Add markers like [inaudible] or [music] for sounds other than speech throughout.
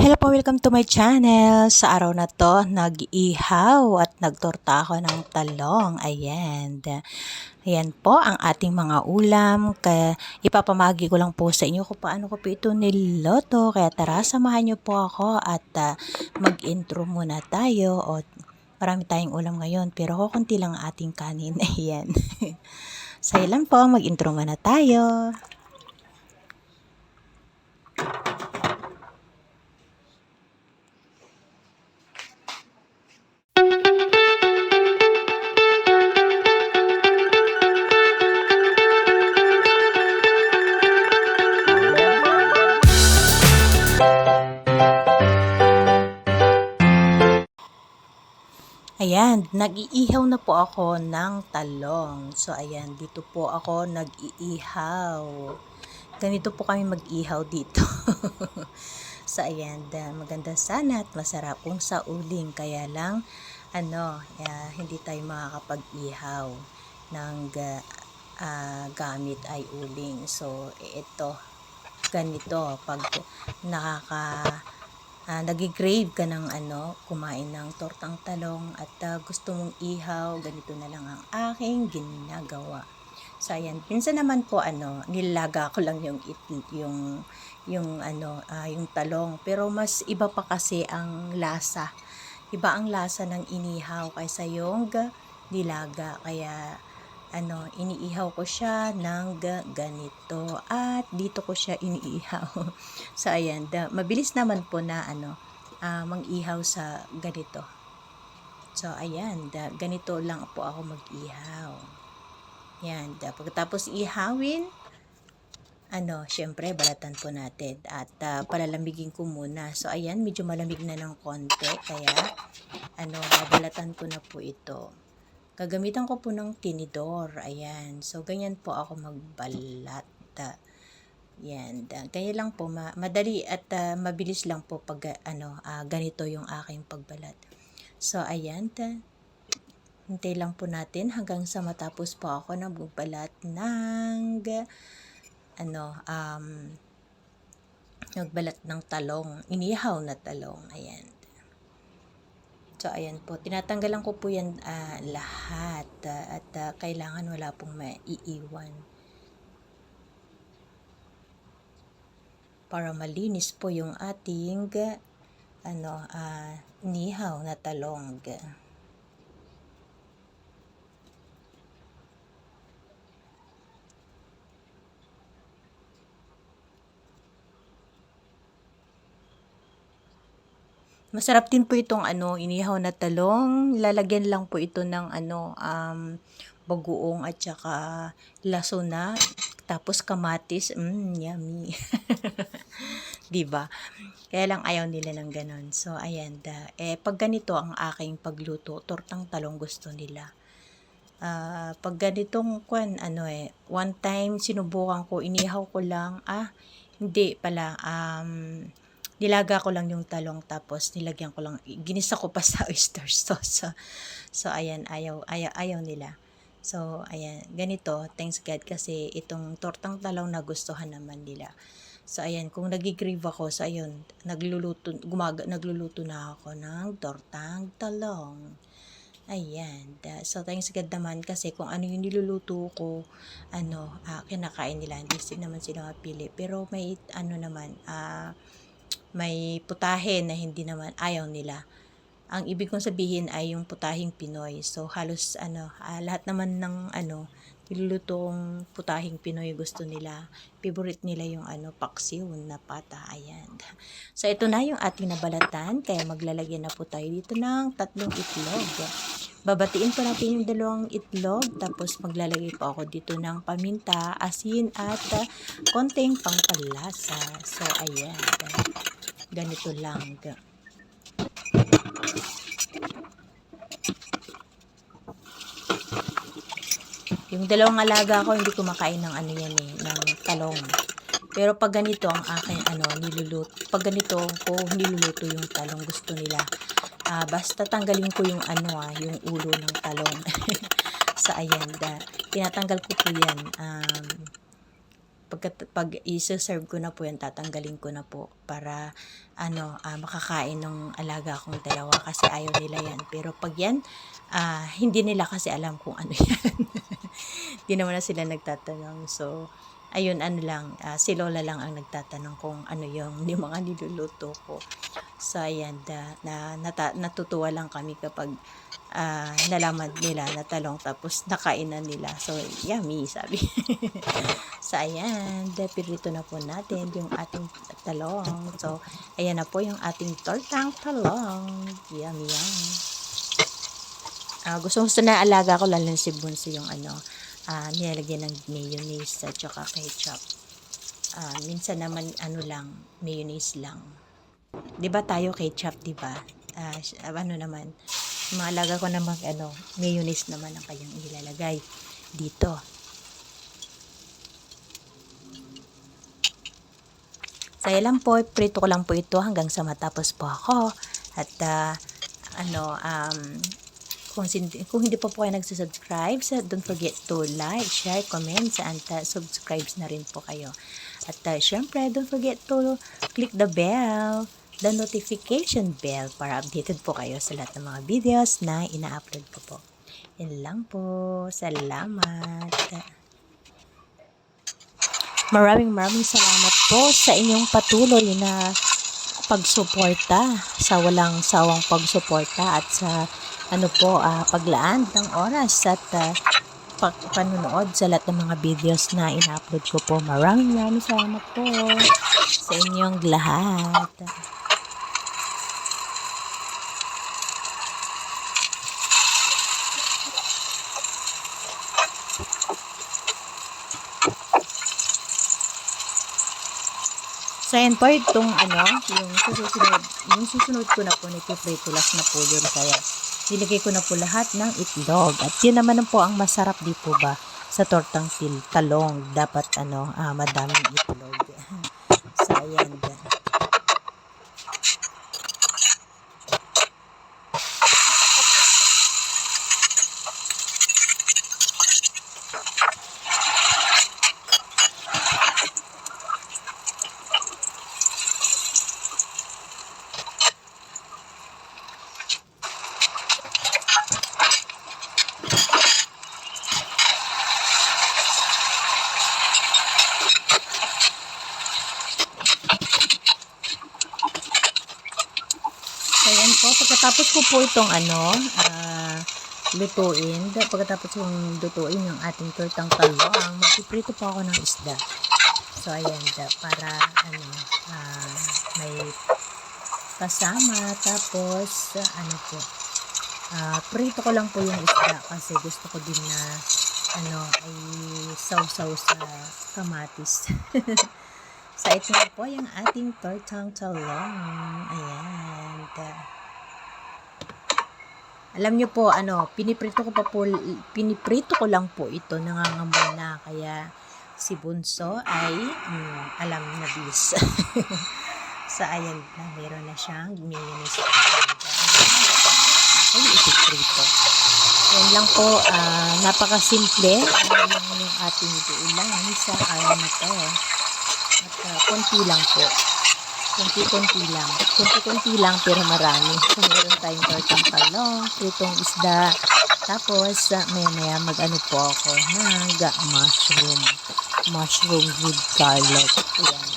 Hello po, welcome to my channel. Sa araw na to, nag-ihaw at nagtorta ako ng talong. Ayan. Ayan po ang ating mga ulam. Kaya ipapamagi ko lang po sa inyo kung paano ko po ito niloto. Kaya tara, samahan niyo po ako at uh, mag-intro muna tayo. O, marami tayong ulam ngayon pero kukunti lang ang ating kanin. [laughs] Ayan. Sa lang po, mag-intro muna tayo. Ayan, nag-iihaw na po ako ng talong. So, ayan, dito po ako nag-iihaw. Ganito po kami mag-ihaw dito. [laughs] so, ayan, da, maganda sana at masarap kung sa uling. Kaya lang, ano, uh, hindi tayo makakapag-ihaw ng uh, gamit ay uling. So, ito, ganito, pag nakaka uh, nag-grave ka ng ano, kumain ng tortang talong at uh, gusto mong ihaw, ganito na lang ang aking ginagawa. So ayan, pinsan naman po ano, nilaga ko lang yung it, yung yung ano, uh, yung talong, pero mas iba pa kasi ang lasa. Iba ang lasa ng inihaw kaysa yung nilaga. Kaya ano, iniihaw ko siya ng ganito at dito ko siya iniihaw. [laughs] so ayan, da, mabilis naman po na ano, uh, mang-ihaw sa ganito. So ayan, da, ganito lang po ako mag-ihaw. Yan, da, pagkatapos ihawin, ano, syempre balatan po natin at uh, palalamigin ko muna. So ayan, medyo malamig na ng konti kaya ano, babalatan ko na po ito. Gagamitan ko po ng tinidor. Ayan. So, ganyan po ako magbalat. Yan. Kaya lang po, ma- madali at uh, mabilis lang po pag ano, uh, ganito yung aking pagbalat. So, ayan. Ta, hintay lang po natin hanggang sa matapos po ako na magbalat ng ano, um, nagbalat ng talong, inihaw na talong. Ayan. So, ayan po. Tinatanggalan ko po yan uh, lahat uh, at uh, kailangan wala pong maiiwan. Para malinis po yung ating ano, uh, nihaw na talong. Masarap din po itong ano, inihaw na talong. Lalagyan lang po ito ng ano, um, bagoong at saka laso na. Tapos kamatis. Mmm, yummy. [laughs] 'Di ba? Kaya lang ayaw nila ng ganon. So, ayan. Da, eh, pag ganito ang aking pagluto, tortang talong gusto nila. Uh, pag ganitong kwan, ano eh, one time sinubukan ko, inihaw ko lang, ah, hindi pala, um, nilaga ko lang yung talong tapos nilagyan ko lang, ginisa ko pa [laughs] sa oyster sauce. So, so ayan, ayaw, ayaw, ayaw nila. So, ayan, ganito, thanks God kasi itong tortang talong nagustuhan naman nila. So, ayan, kung nagigrave ako, so ayun, nagluluto, gumaga, nagluluto na ako ng tortang talong. Ayan. So, thanks God naman kasi kung ano yung niluluto ko, ano, uh, kinakain nila. Hindi naman sila mapili. Pero may, ano naman, ah, uh, may putahe na hindi naman ayaw nila. Ang ibig kong sabihin ay yung putahing Pinoy. So halos ano, uh, lahat naman ng ano, nilulutong putahing Pinoy gusto nila. Favorite nila yung ano, paksiw na pata. Ayan. So ito na yung ating nabalatan. Kaya maglalagyan na po tayo dito ng tatlong itlog. Babatiin po natin yung dalawang itlog. Tapos maglalagay po ako dito ng paminta, asin at uh, konting pangpalasa. So ayan ganito lang. Yung dalawang alaga ko, hindi kumakain ng ano yan eh, ng talong. Pero pag ganito ang akin ano, niluluto, pag ganito ko niluluto yung talong, gusto nila. Uh, basta tanggalin ko yung ano ah, yung ulo ng talong. [laughs] sa ayan, da, tinatanggal ko po yan. Um, pag, pag isa-serve ko na po yan, tatanggalin ko na po para ano, ah, makakain ng alaga kong dalawa kasi ayaw nila yan. Pero pag yan, ah, hindi nila kasi alam kung ano [laughs] yan. Hindi naman na sila nagtatanong. So, ayun, ano lang, ah, si Lola lang ang nagtatanong kung ano yung, [laughs] yung mga niluluto ko. So, ayan, da, na, nata, natutuwa lang kami kapag ah, nalaman nila na talong tapos nakain na nila. So, yummy, sabi. [laughs] so, ayan, depirito na po natin yung ating talong. So, ayan na po yung ating tortang talong. Yummy, yummy. Ah, gusto gusto na alaga ko lalo si Bunso yung ano, ah, nilalagyan ng mayonnaise at saka ketchup. Ah, minsan naman ano lang, mayonnaise lang. 'Di ba tayo ketchup, 'di ba? Ah, ano naman, mga alaga ko naman ano, mayonnaise naman ang kanyang ilalagay dito. Saya lang po, prito ko lang po ito hanggang sa matapos po ako. At ah, ano, um, kung, sin- kung hindi pa po kayo nagsasubscribe, so don't forget to like, share, comment, and uh, subscribe na rin po kayo. At uh, syempre, don't forget to click the bell, the notification bell para updated po kayo sa lahat ng mga videos na ina-upload ko po. Yan lang po. Salamat. Maraming maraming salamat po sa inyong patuloy na pagsuporta, sa walang sawang pagsuporta at sa ano po, ah, paglaan ng oras at ah, pag panunood sa lahat ng mga videos na ina-upload ko po. Maraming maraming salamat po sa inyong lahat. So, ayan po itong ano, yung susunod, yung susunod ko na po, nitipritulas na po yun. Kaya, nilagay ko na po lahat ng itlog. At yun naman po ang masarap di po ba sa tortang til talong. Dapat ano, ah, madaming itlog. So, ayan. So, ayan po. Pagkatapos ko po itong ano, ah, lutuin, pagkatapos kong lutuin yung ating tortang talong, magpiprito po ako ng isda. So, ayan, da, para ano, ah, may kasama, tapos, ah, ano po, ah, prito ko lang po yung isda kasi gusto ko din na, ano, ay sausaw sa kamatis. [laughs] So, ito po yung ating tortang talong. Ayan. Da- Alam nyo po, ano, piniprito ko pa po, piniprito ko lang po ito, nangangamoy na. Kaya, si Bunso ay, mm, alam na bis. [laughs] so, ayan na, meron na siyang mayonnaise. Ay, ipiprito. Yan lang po, ah, napakasimple. Ano lang yung ating ulam sa araw na to. At uh, konti lang po. Konti-konti lang. Konti-konti lang pero marami. So, meron tayong tortang talong, pritong isda. Tapos, uh, maya-maya mag-ano po ako ng mushroom. Mushroom with garlic. Ayan.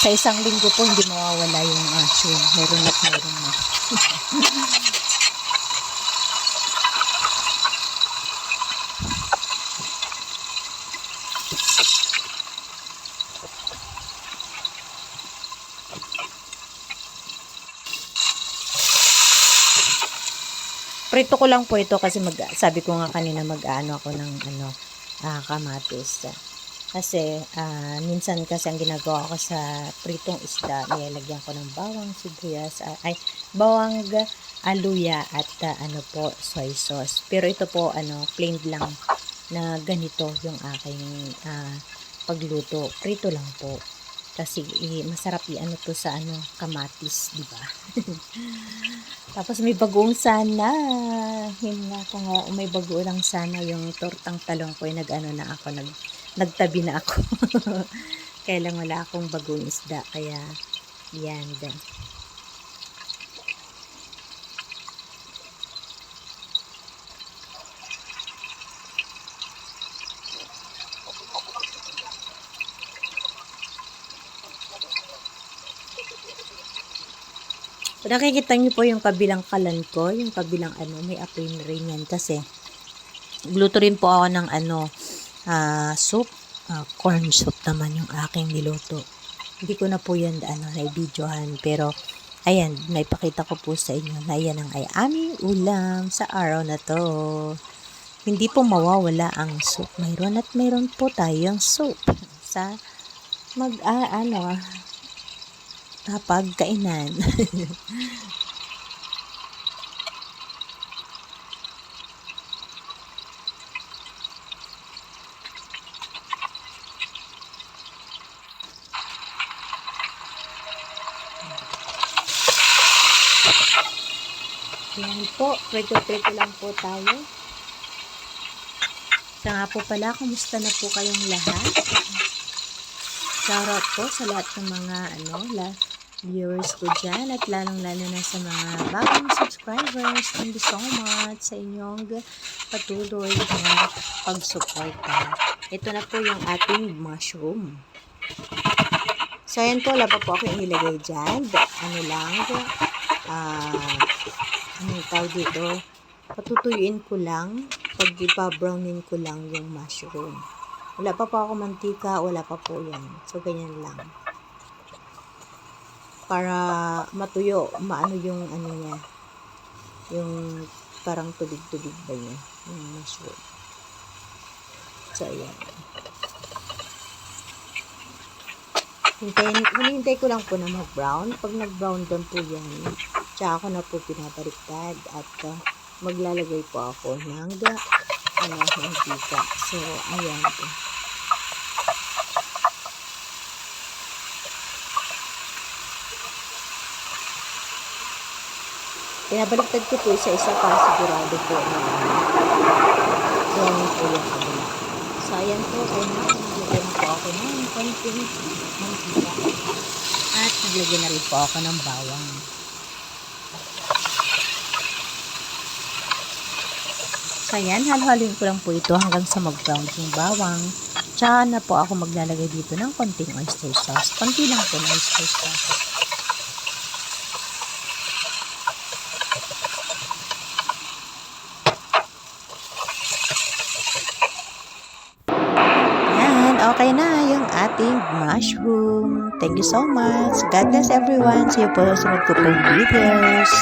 Sa isang linggo po, hindi mawawala yung mushroom. Meron at meron mushroom. [laughs] Prito ko lang po ito kasi mag, sabi ko nga kanina mag-ano ako ng ano, ah, kamatis. Kasi ah, minsan kasi ang ginagawa ko sa pritong isda, nilalagyan ko ng bawang, sibuyas, ah, ay bawang aluya at ah, ano po, soy sauce. Pero ito po ano, plain lang na ganito yung aking ah, pagluto. Prito lang po. Kasi eh, masarap i-ano to sa ano, kamatis, di ba? [laughs] Tapos may bagoong sana. Yun nga ko nga, may bago lang sana yung tortang talong ko. Nag ano na ako, nag, nagtabi na ako. [laughs] kaya lang wala akong bagong isda. Kaya, yan. Kung nakikita niyo po yung kabilang kalan ko, yung kabilang ano, may apoy rin yan kasi gluto rin po ako ng ano, ah, soup, ah, corn soup naman yung aking niluto. Hindi ko na po yan ano, na-videohan pero ayan, naipakita ko po sa inyo na yan ang ay aming ulam sa araw na to. Hindi po mawawala ang soup. Mayroon at mayroon po tayong soup sa mag, ah, ano, kapag kainan. [laughs] Yan po, prito-prito lang po tayo. Siya nga po pala, kumusta na po kayong lahat? Shoutout po sa lahat ng mga ano, la, viewers ko dyan at lalong-lalo na sa mga bagong subscribers. Thank you so much sa inyong patuloy na pagsuporta. Ito na po yung ating mushroom. So, ayan po, wala pa po ako inilagay dyan. Ano lang, ah, ano tawag dito? Patutuyuin ko lang, pag ipa-brownin ko lang yung mushroom. Wala pa po ako mantika, wala pa po yan. So, ganyan lang. Para matuyo, maano yung ano niya, yung parang tubig-tubig ba niya, yung mushroom. So, ayan. Hintayin, hinihintay ko lang po na mag-brown. Pag nag-brown doon po yan, tsaka ako na po pinabaliktad at uh, maglalagay po ako ng ano, mantika. So, ayan po. Pinabaliktad ko po isa-isa para sigurado po na yan po yung kabila. So, ayan po, kaya na, naglagay na po ako ng konting mantika. At naglagay na rin po ako ng bawang. So, ayan, halo-haloin ko lang po ito hanggang sa mag-brown yung bawang. Tsaka na po ako maglalagay dito ng konting oyster sauce. Konti lang po ng oyster sauce. Yan, okay na yung ating mushroom. Thank you so much. God bless everyone. See you po sa sunod ko pong videos.